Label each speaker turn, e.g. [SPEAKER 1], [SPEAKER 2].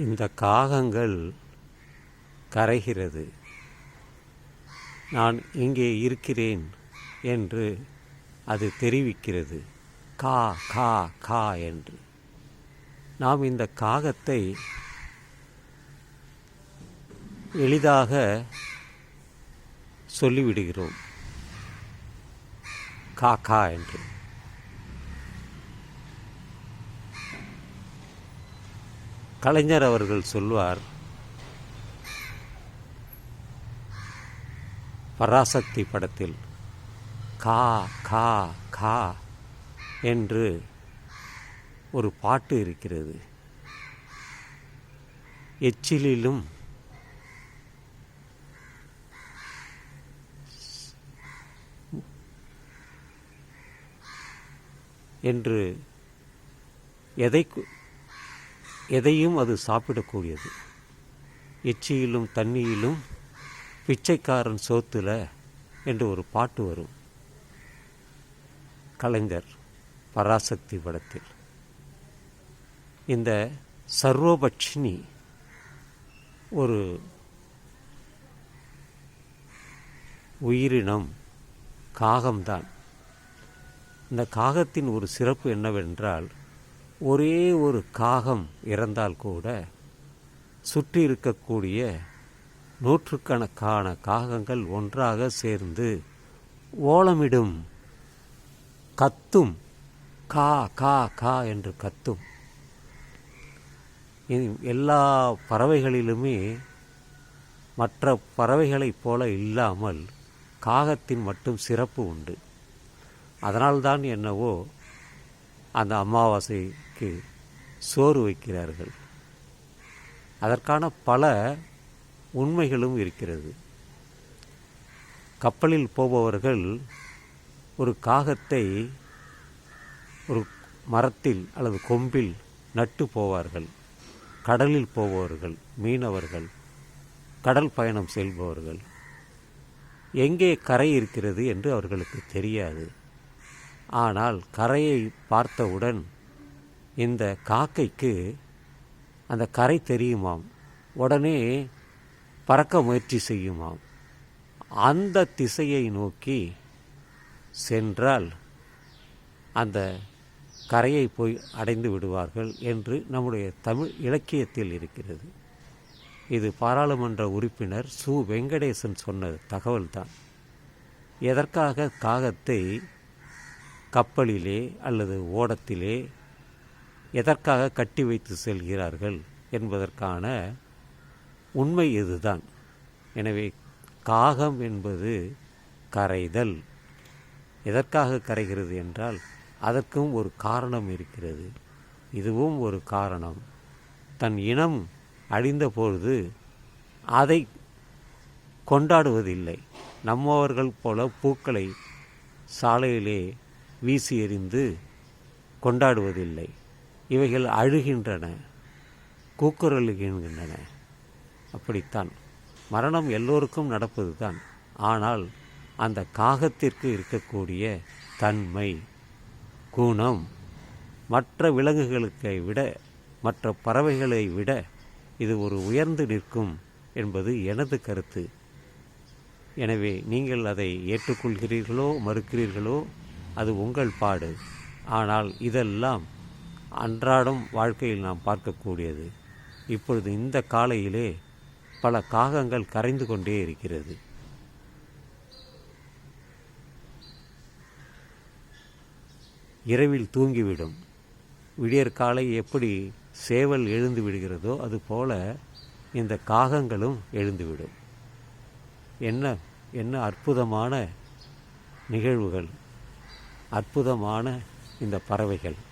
[SPEAKER 1] இந்த காகங்கள் கரைகிறது. நான் இங்கே இருக்கிறேன் என்று அது தெரிவிக்கிறது. கா கா கா என்று. நாம் இந்த காகத்தை எளிதாக சொல்லிவிடுகிறோம். கா கா என்று. கலைஞர் அவர்கள் சொல்வார் பராசக்தி படத்தில் கா கா கா என்று ஒரு பாட்டு இருக்கிறது. எச்சிலிலும் என்று எதை எதையும் அது சாப்பிடக்கூடியது. எச்சியிலும் தண்ணியிலும் பிச்சைக்காரன் சோத்துல என்று ஒரு பாட்டு வரும். கலைஞர் பராசக்தி படத்தில். இந்த சர்வபட்சினி ஒரு உயிரினம் காகம்தான். இந்த காகத்தின் ஒரு சிறப்பு என்னவென்றால் ஒரே ஒரு காகம் இறந்தால் கூட சுற்றி இருக்கக்கூடிய நூற்றுக்கணக்கான காகங்கள் ஒன்றாக சேர்ந்து ஓலமிடும் கத்தும். கா கா கா என்று கத்தும். எல்லா பறவைகளிலுமே மற்ற பறவைகளைப் போல இல்லாமல் காகத்தின் மட்டும் சிறப்பு உண்டு. அதனால்தான் என்னவோ அந்த அமாவாசை அமாவாசைக்கு சோறு வைக்கிறார்கள். அதற்கான பல உண்மைகளும் இருக்கிறது. கப்பலில் போபவர்கள் ஒரு காகத்தை ஒரு மரத்தில் அல்லது கொம்பில் நட்டு போவார்கள். கடலில் போபவர்கள் மீனவர்கள் கடல் பயணம் செல்பவர்கள். எங்கே கரை இருக்கிறது என்று அவர்களுக்கு தெரியாது. ஆனால் கரையை பார்த்தவுடன் இந்த காக்கைக்கு அந்த கரை தெரியுமாம். உடனே பறக்க முயற்சி செய்யுமாம். அந்த திசையை நோக்கி சென்றால் அந்த கரையை போய் அடைந்து விடுவார்கள் என்று நம்முடைய தமிழ் இலக்கியத்தில் இருக்கிறது. இது பாராளுமன்ற உறுப்பினர் சு. வெங்கடேசன் சொன்ன தகவல்தான். எதற்காக காகத்தை கப்பலிலே அல்லது ஓடத்திலே எதற்காக கட்டி வைத்து செல்கிறார்கள் என்பதற்கான உண்மை இதுதான். எனவே காகம் என்பது கரைதல். எதற்காக கரைகிறது என்றால் அதற்கும் ஒரு காரணம் இருக்கிறது. இதுவும் ஒரு காரணம். தன் இனம் அழிந்த பொழுது அதை கொண்டாடுவதில்லை. நம்மவர்கள் போல பூக்களை சாலையிலே வீசி எறிந்து கொண்டாடுவதில்லை. இவைகள் அழுகின்றன கூக்குரலுகின்றன. அப்படித்தான். மரணம் எல்லோருக்கும் நடப்பது தான் ஆனால் அந்த காகத்திற்கு இருக்கக்கூடிய தன்மை குணம் மற்ற விலங்குகளுக்கை விட மற்ற பறவைகளை விட இது ஒரு உயர்ந்து நிற்கும் என்பது எனது கருத்து. எனவே நீங்கள் அதை ஏற்றுக்கொள்கிறீர்களோ மறுக்கிறீர்களோ அது உங்கள் பாடு. ஆனால் இதெல்லாம் அன்றாடம் வாழ்க்கையில் நாம் பார்க்கக்கூடியது இப்பொழுது இந்த காலையிலே பல காகங்கள் கரைந்து கொண்டே இருக்கிறது. இரவில் தூங்கிவிடும். விடியற்காலை எப்படி சேவல் எழுந்து விடுகிறதோ அதுபோல இந்த காகங்களும் எழுந்துவிடும். என்ன என்ன அற்புதமான நிகழ்வுகள் அற்புதமான இந்த பறவைகள்.